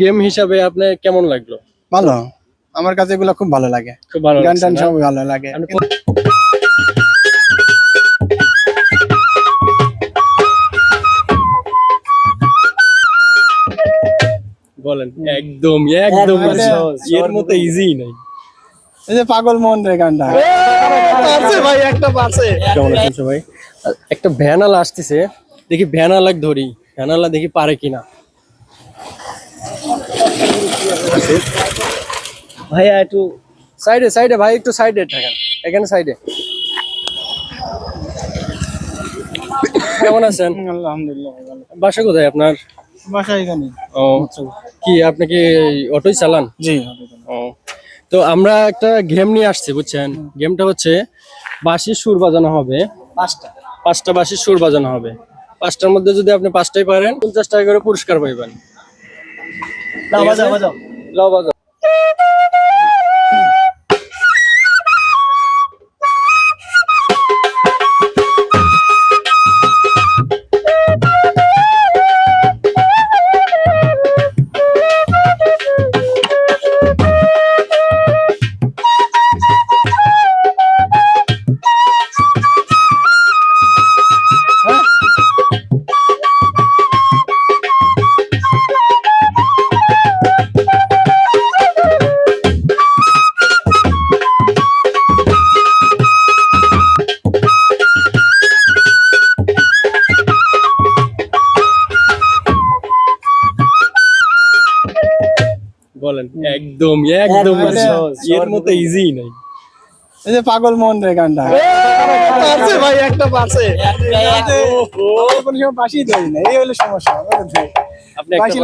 Game হিসাবে আপনার কেমন লাগল? ভালো। আমার কাছে এগুলো খুব ভালো লাগে। খুব ভালো গান টান সব ভালো লাগে। বলেন একদম একদম এর মতো ইজি নাই। এই যে পাগল মন রে গানটা। পারছে ভাই একটা পারছে। কেমন আছেন সবাই? একটা ভ্যানালা আসতেছে। দেখি ভ্যানালা ধরি। ভ্যানালা দেখি পারে কিনা। ভাইয়া একটু সাইডে সাইডে ভাই একটু সাইডে থাকেন। এখানে সাইডে। কেমন আছেন? আলহামদুলিল্লাহ বাসা কোথায় আপনার? বাসা এখানে। ও কি আপনি কি অটোই চালান? জি ও তো আমরা একটা গেম নিয়ে আসছি বুঝছেন? গেমটা হচ্ছে বাঁশির সুর বাজানো হবে। পাঁচটা। পাঁচটা বাঁশির সুর বাজানো হবে। পাঁচটার মধ্যে যদি আপনি পাঁচটাই পারেন পঞ্চাশ টাকা করে পুরস্কার পাইবেন। ঠিক আছে? লাও বাজাও বলেন একদম একদম এর মতো ইজি নাই। এই যে পাগল মন রে গানটা। পারছে ভাই একটা পারছে। কোনো সময় বাসি ধরি না এই হলো সমস্যা। আপনি একটা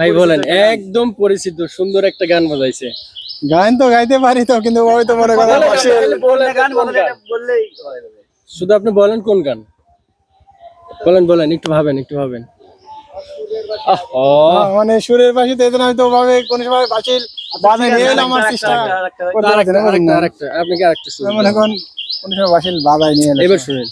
ভাই বলেন একদম পরিচিত সুন্দর একটা গান বাজাইছে। গান তো গাইতে পারি তো কিন্তু ওই তো মনে করেন শুধু আপনি বলেন কোন গান? বলেন বলেন একটু ভাবেন একটু ভাবেন। আহ, মানে সুরের পাশে তো এদের আমি তো ভাবে কোন সময় বাসিল বাজে নিয়ে এলাম আমার চেষ্টা আপনি কি আরেকটা শুনুন মনে করেন কোন সময় বাসিল বাজায় নিয়ে এলাম এবার শুনেন।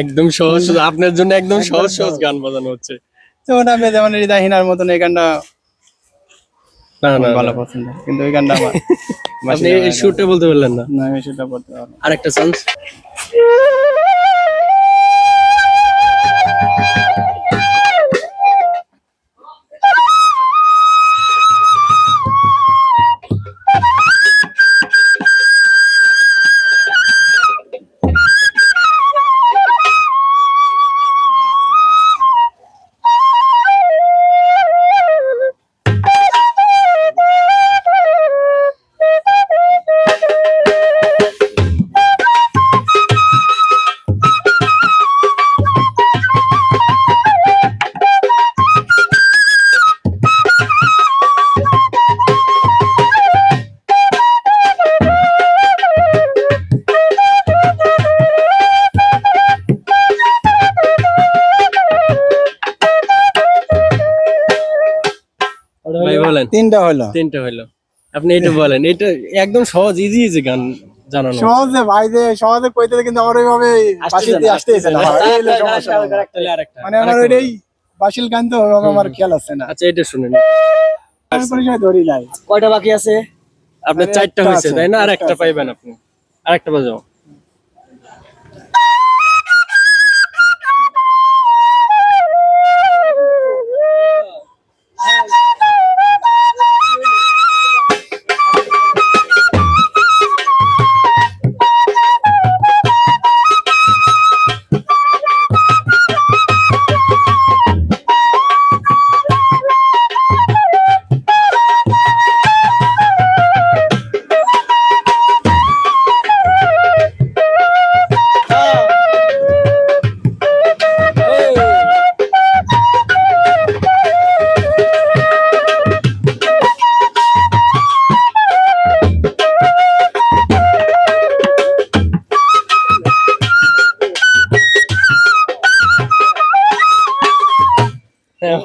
একদম সহজ সহজ আপনার জন্য একদম সহজ সহজ গান বাজানো হচ্ছে। যেমন আমি যেমন হৃদয়হীনার মতন এই গানটা না না ভালো পছন্দ কিন্তু এই গানটা আমার আপনি এই সুরটা বলতে পারলেন না? না আমি সেটা বলতে পারব আরেকটা চান্স বলেন। তিনটা হলো। তিনটা হইল আপনি এটা বলেন এটা একদম সহজ ইজি ইজি গান জানানো। সহজে ভাই যে সহজে কইতে কিন্তু আমার ওইভাবে বাসিতে আসতেছে না। হলো মানে আমার ওইটাই বাসিল গান তো আমার খেয়াল আছে না। আচ্ছা এটা শুনেন। ধরি নাই কয়টা বাকি আছে? আপনার চারটা হয়েছে তাই না? আর একটা একটা পাইবেন আপনি। আরেকটা বাজাও।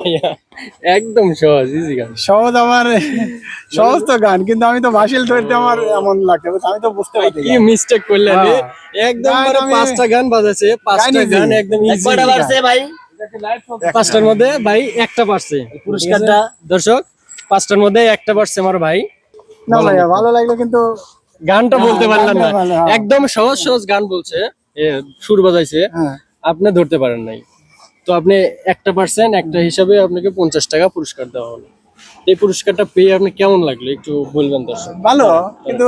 ভাইয়া একদম সহজ ইজি গান। সহজ আমার সহজ তো গান কিন্তু আমি তো বাসিল ধরতে আমার এমন লাগছে আমি তো বুঝতে পারছি কি মিস্টেক করলেন হ্যাঁ। একদম পাঁচটা গান বাজাছে পাঁচটা গান একদম ইজি কয়টা বাড়ছে ভাই? পাঁচটার মধ্যে ভাই একটা পারছে পুরস্কারটা? দর্শক পাঁচটার মধ্যে একটা পারছে আমার ভাই। না ভাইয়া ভালো লাগল কিন্তু গানটা বলতে হ্যাঁ, পারলাম না। একদম সহজ সহজ গান বলছে। এ, সুর বাজাইছে। হ্যাঁ। আপনি ধরতে পারেন নাই। তো আপনি একটা পার্সেন্ট একটা হিসাবে আপনাকে পঞ্চাশ টাকা পুরস্কার দেওয়া হলো। এই পুরস্কারটা পেয়ে আপনি কেমন লাগল? একটু বলবেন দর্শক। ভালো, কিন্তু